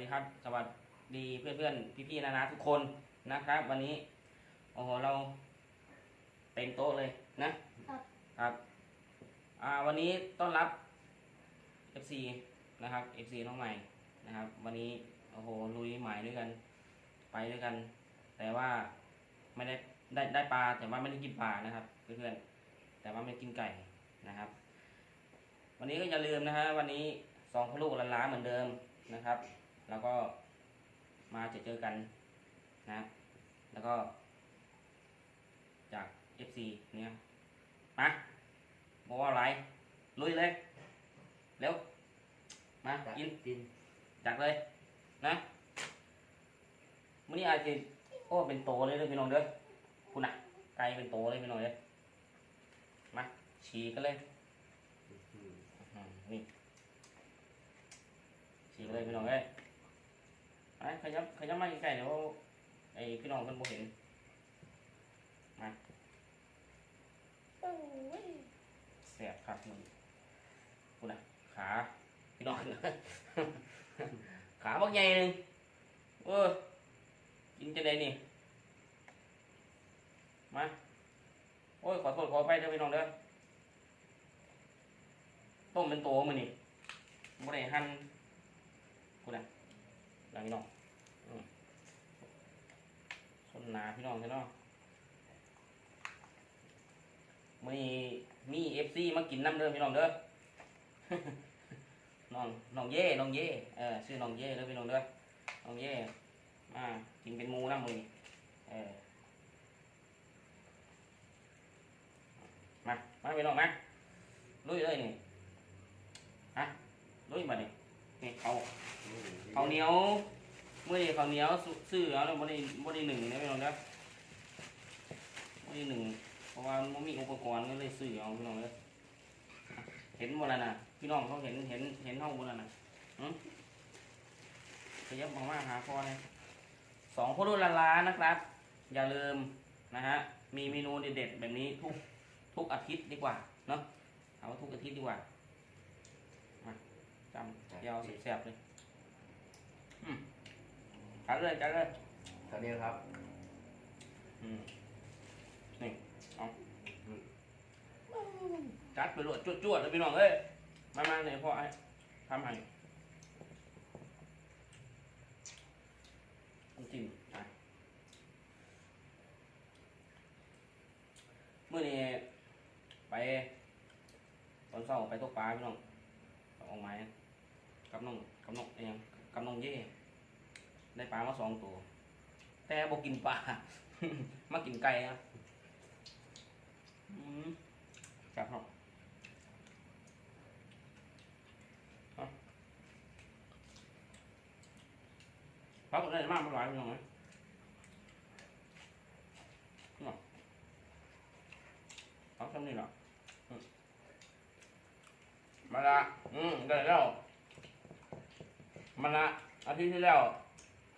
ดีครับ สวัสดีเพื่อนๆพี่ๆนานาทุกคนนะครับ วันนี้โอ้โหเราเต็มโต๊ะเลยนะครับครับอ่าวันนี้ต้อนรับ FC นะครับ FC น้องใหม่นะครับ วันนี้โอ้โหลุยหมายด้วยกัน ไปด้วยกัน แต่ว่าไม่ได้ได้ได้ปลาแต่ว่าไม่ได้กินปลานะครับ เพื่อนๆแต่ว่าไม่กินไก่นะครับ วันนี้ก็อย่าลืมนะฮะวันนี้สองพลูกละล้านเหมือนเดิมนะครับ แล้วก็มาเจอเจอกันนะ แล้วก็จาก FC เนี่ยมาบอกว่าอะไรลุยเลยเร็วมากินกินจัดเลยนะมื้อนี้อาจจะโอ้เป็นโตเลยเด้อพี่น้องเด้อคุณน่ะไกลเป็นโตเลยพี่น้องเด้อมาฉีกกันเลยอืมอืมนี่ฉีกเลยพี่น้องเอ้ย ไปขยับขยับมาใกล้ๆเดี๋ยวไอ้พี่น้องเพิ่นบ่เห็นมาโอ้ยแสบครับมึงคุณน่ะขาพี่น้องขาบักใหญ่หนึงเออกินจะได้นี่มาโอ้ยขอโทษขอไปเด้อพี่น้องเด้อต้มเป็นตัวมันนี่บ่ได้หั่นกูนะ หลังพี่น้องอืมส้นหนาพี่น้องใช่เนาะมื้อนี้มีเอฟซีมากินน้ำเด้อพี่น้องเด้อน้องน้องเย่น้องเย่เออชื่อน้องเย่เด้อพี่น้องเด้อน้องเย่มากินเป็นมูน้ำมือเออมามาพี่น้องมาลุยเลยนี่ลุยมาดินี่เขา เขาวเหนียวเมื่อเขาวเหนียวซื้อเอาแล้วบ่ได้บ่ได้หนึ่งนะพี่น้องเด้อบ่ได้หนึ่งเพราะว่ามันบ่มีอุปกรณ์ก็เลยซื้อเอาพี่น้องเด้อเห็นบ่ล่ะน่ะพี่น้องเขาเห็นเห็นเห็นเฮาบ่ล่ะน่ะหึขยับออกมาหาพ่อเลยสองพ่อรุ่นละล้านนะครับ อย่าลืมนะฮะมีเมนูเด็ดๆแบบนี้ทุกทุกอาทิตย์ดีกว่าเนาะเอาทุกอาทิตย์ดีกว่าจำยาวแสบๆเลย จัดเลยจัดเลยตอนนี้ครับอืมนี่เอาจัดไปรวดจวดๆเลยพี่น้องเอ้ยมามาเนี่ยพ่อไอ้ทำให้น้ำจิ้มอะเมื่อนี้ไปตอนเช้าไปตกปลาพี่น้องออกไม้กับน้องกับน้องเอง กับน้องเย่ได้ปลามาสองตัว แต่บอกกินปลา มากินไก่ครับครับเอกพักได้มากไม่หลายพี่น้องไหมน่ะพักทำนี่หรออืมมาละอืมได้แล้วมาละอา ทิตย์ที่แล้ว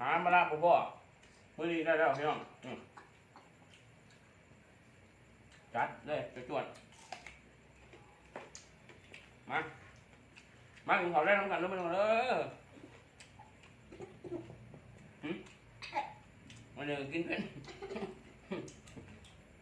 หามาละพ่อพ่อมื่อนี้ได้แล้วพี่น้องอืมจัดเลยไปจวดมา มากินข้าวได้น้ำกันแล้วไม่ต้องเด้อหึมาเดี๋ยวกินเป็น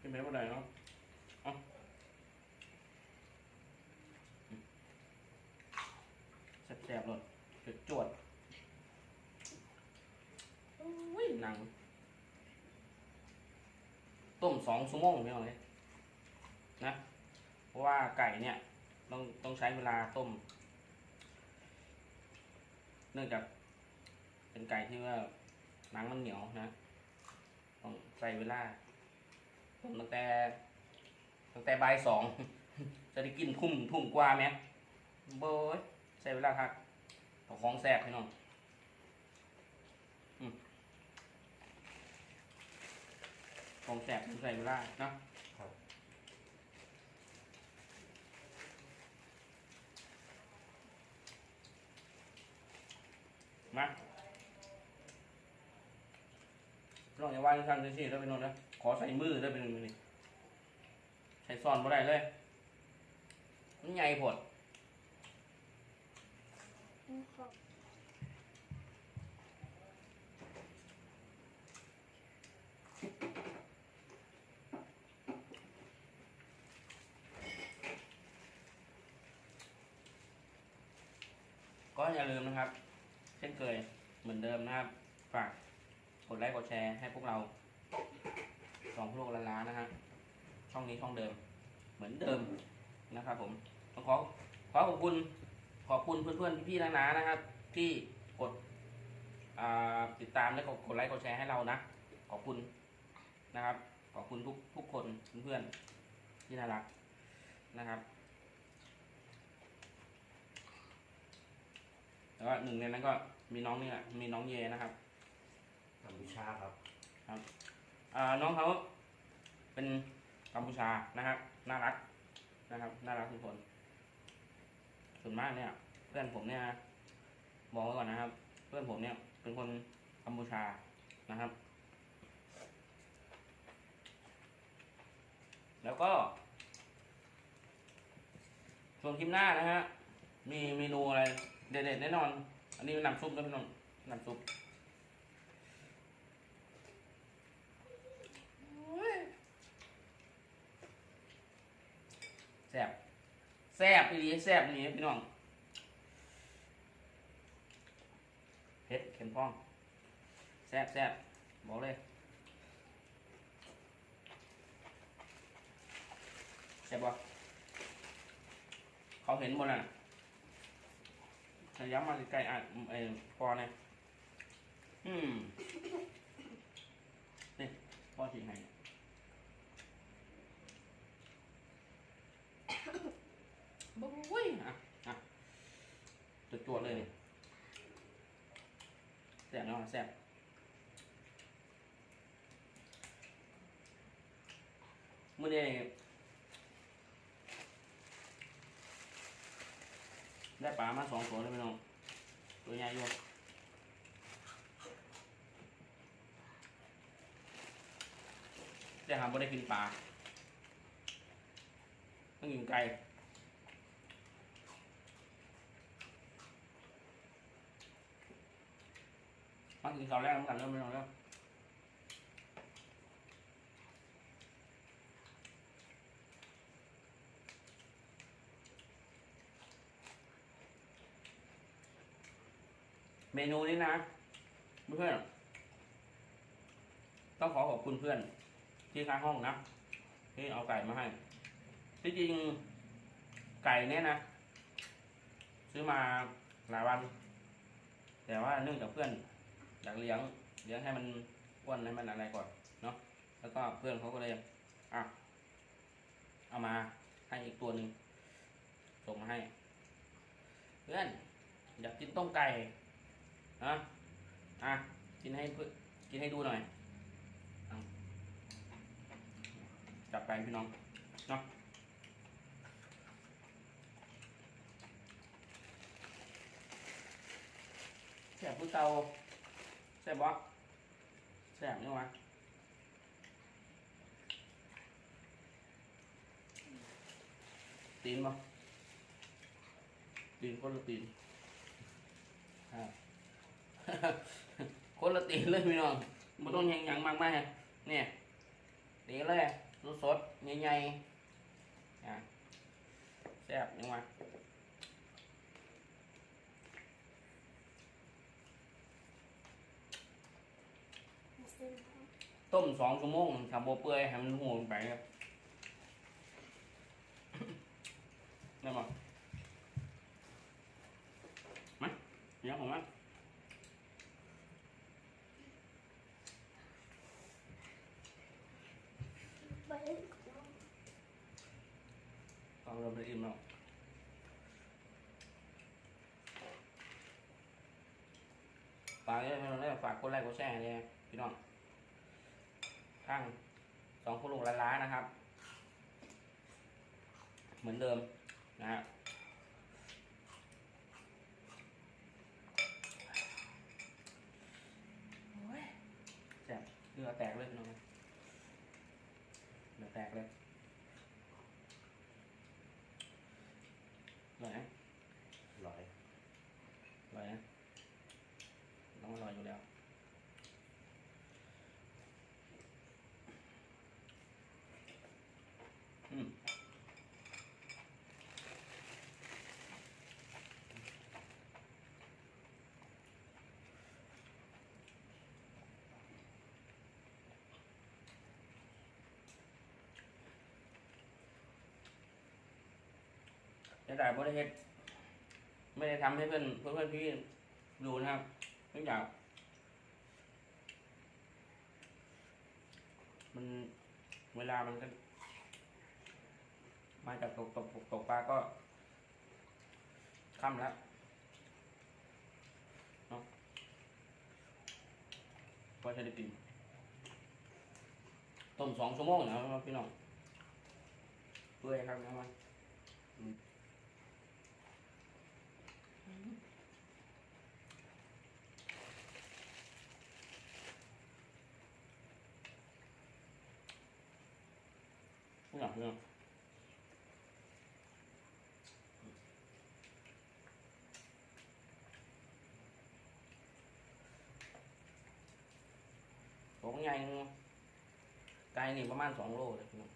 กินเป็นเมื่อไหร่เนาะเอาแซ่บๆเลยจวดๆอุ้ยหนัง ต้มสอง ชั่วโมงพี่น้องเลยนะ เพราะว่าไก่เนี่ยต้องต้องใช้เวลาต้ม เนื่องจากเป็นไก่ที่ว่าหนังมันเหนียวนะต้องใส่เวลาต้มตั้งแต่ตั้งแต่บ่ายสองจะได้กินทุ่มทุ่มกว่าไหมโบยใช้เวลาครับเอของแซ่บพี่น้อง ของแสบใส่เวลาเนาะครับมาลองอย่าว่าทางซีๆแล้วเป็นนนนะขอใส่มือได้เป็นมือนี่ใส่ซ่อนบ่ได้เลยมันใหญ่ผด อย่าลืมนะครับ เช่นเคยเหมือนเดิมนะครับ ฝากกดไลค์กดแชร์ให้พวกเราสองพวกละล้านนะฮะช่องนี้ช่องเดิม เหมือนเดิมนะครับผมต้องขอขอขอบคุณขอบคุณเพื่อนๆพี่ๆนาๆนะครับ ที่กดติดตามและกดกดไลค์กดแชร์ให้เรานะขอบคุณนะครับ ขอบคุณทุกทุกคนเพื่อนๆที่น่ารักนะครับ แล้วก็หนึ่งในนั้นก็มีน้องนี่แหละมีน้องเยนะครับกัมพูชาครับอ่าน้องเขาเป็นกัมพูชานะครับน่ารักนะครับน่ารักทุกคน ส่วนมากเนี่ย เพื่อนผมเนี่ยบอกไว้ก่อนนะครับ เพื่อนผมเนี่ย เป็นคนกัมพูชานะครับ แล้วก็ส่วนคลิปหน้านะฮะมีเมนูอะไร เด็ดๆแน่นอน อันนี้น้ำซุปนะพี่น้องน้ำซุปแซ่บแซ่บอีหลีแซ่บอีหลีพี่น้องเผ็ดเข็มพองแซ่บแซ่บบอกเลยแซ่บบ่เขาเห็นหมดน่ะ ถ้าย้ำมาใกล้ๆอะเออพอเนี่ยอืมนี่พ่อทิ้งให้บุ้ยอะอะจุดจวดเลยนี่แซ่บเนาะแซ่บมื่อนี้ได้ปลามาสองตัวเลยพี่น้อง ตัวใหญ่อยู่ ได้หาบ่ได้กินปลาต้องกินไก่มากินข้าวแรกน้ำกันเริ่มไม่นอนแล้วเมนูนี้นะเพื่อนต้องขอขอบคุณเพื่อน ที่ข้างห้องนะที่เอาไก่มาให้ ที่จริงไก่เนี่ยนะซื้อมาหลายวัน แต่ว่าเนื่องจากเพื่อนอยากเลี้ยงเลี้ยงให้มันอ้วนให้มันอะไรก่อนเนาะแล้วก็เพื่อนเขาก็เลยอะเอามาให้อีกตัวหนึ่งส่งมาให้ เพื่อนอยากกินต้มไก่นะอะกินให้กินให้ดูหน่อยเอา จับไปพี่น้องเนาะแซ่บผู้เตาแซ่บบ่แซ่บนี่วะตีนบ่ตีนคนละตีนอ่าคนละตีนเลยพี่น้องไม่ต้องยังยังมากมายเนี่ยตีเลย สดๆใหญ่ๆอะแซ่บยังวะต้มสองชั่วโมงทำโบเปื่อยให้มันหูไปครับได้มั้ยมเดี๋ยวผมมา ไป ตอนเราไปอิ่มแล้ว ฝากด้วยพี่น้องด้วยฝากกดไลค์กดแชร์เนี่ยพี่น้องข้างสองคนลูกละล้านนะครับ เหมือนเดิมนะฮะแซ่บเรือแตกเลยพี่น้องเรือแตกเลยอร่อยนะร้อยอร่อยนะต้องอร่อยอยู่แล้ว อืม จะได้บริเฮ็ดไม่ได้ทำให้เพื่อนเพื่อนเพื่อนพี่ดูนะครับทุกอย่างมันเวลามันก็มาจากตกตกตกตกปลาก็ค่ำแล้วเนาะก็จะได้กินต้มสองชั่วโมงนะครับพี่น้องเปื่อยครับนะมันอืม พี่น้องของใหญ่ไกลนี่ประมาณสองโลเลยพี่น้อง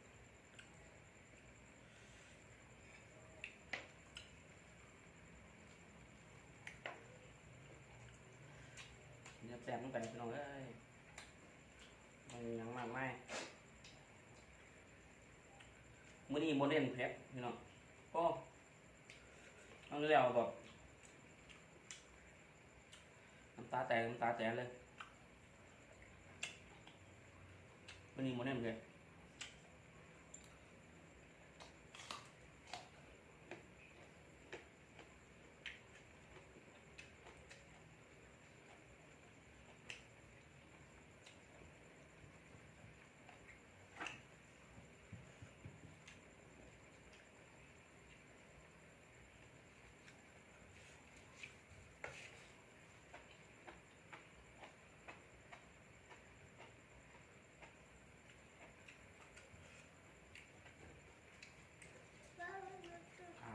เดี๋ยแซมต้องไปพี่น้องเอ้ยมันยังมากไม่ มื่อนี้โมเล่นแพ็คพี่น้องก็เอาแล้วแบบน้ำตาแตกน้ำตาแตกเลยมื้อนี้โมเล่นแพ็ค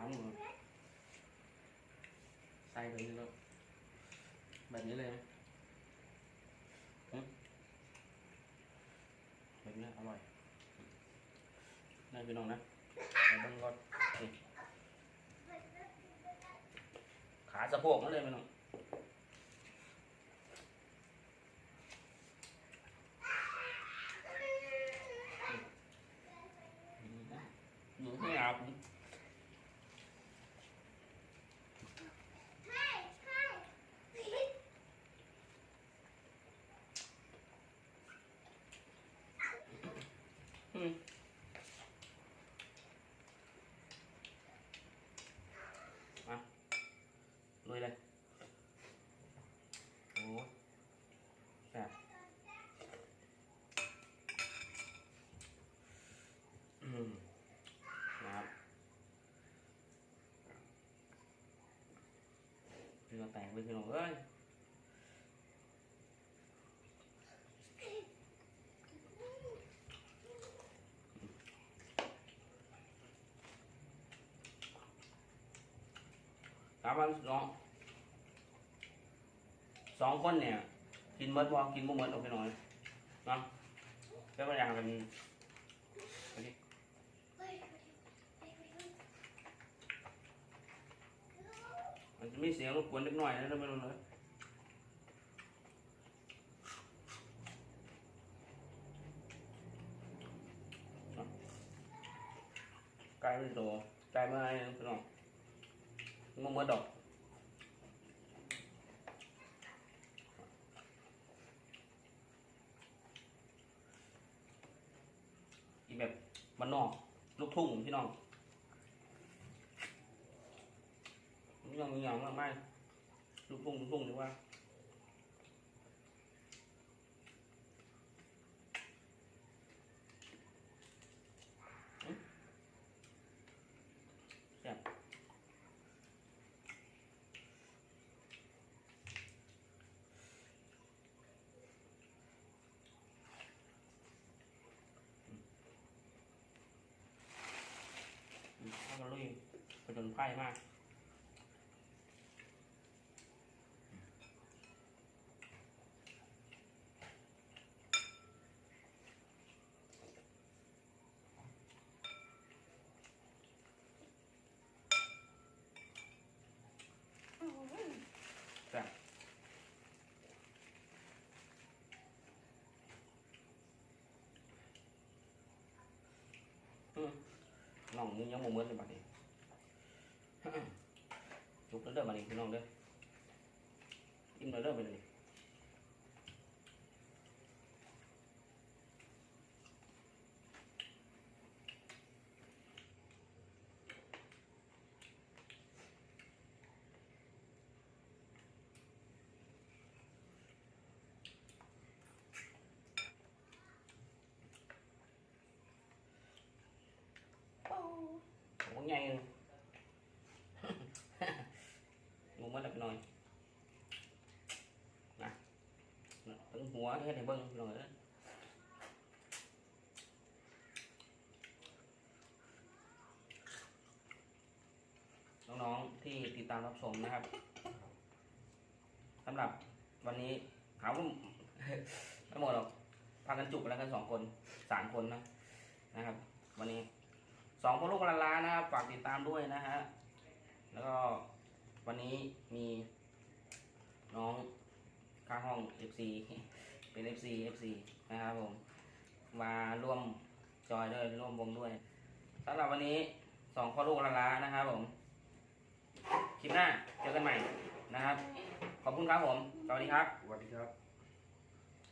าวหมด ใส่แบบนี้แล้วแบบนี้เลยไหมแบบนี้อร่อยได้พี่น้องนะไปเบ้างก่อนนี่ขาสะโพกนั่นเลยพี่น้องอยู่ที่อาผม อืมมาลุยเลย โอ้แซ่บอืมนะครับ พี่เราแตกไปพี่น้องเอ้ยถามว่าสองสองคนเนี่ย กินเมดบ่กินบ่เมดเอาไปหน่อยเนาะแล้วก็อย่างกันไปดิ มันจะมีเสียงรบกวนเล็กน้อยนะเราไม่รู้เลยเนะไกลไม่โตไกลมาไอ้พี่น้องงมดอกอีแบบมันนอกลูกทุ่งพี่น้องี่ยังมีอย่างมากมายลูกทุ่งลูกทุ่งหรือว่าอืมแซ่บถ้ามันลุยไปจนไพ่มาก องนี่ยังบ่เหมือนเลยบัดนี้จุกเด้อบัดนี้พี่น้องเด้ออิ่มเด้อเด้อบัดนี้ ใหญ่เลยงงมันละไปหน่อยนะถึงหัวเฮ็ดให้เบิ่งหน่อยเด้อน้องๆที่ติดตามรับชมนะครับสำหรับวันนี้ถามว่าไม่หมดหรอกพากันจุกแล้วกันสองคนสามคนนะนะครับ วันนี้ สองคนลูกละล้านนะครับ ฝากติดตามด้วยนะฮะ แล้วก็วันนี้มีน้องข้างห้อง FC เป็น FC FC นะครับผม มาร่วมจอยด้วยร่วมวงด้วยสำหรับวันนี้สองพ่อลูกละล้านะครับผมคลิปหน้าเจอกันใหม่นะครับ ขอบคุณครับผม สวัสดีครับ สวัสดีครับ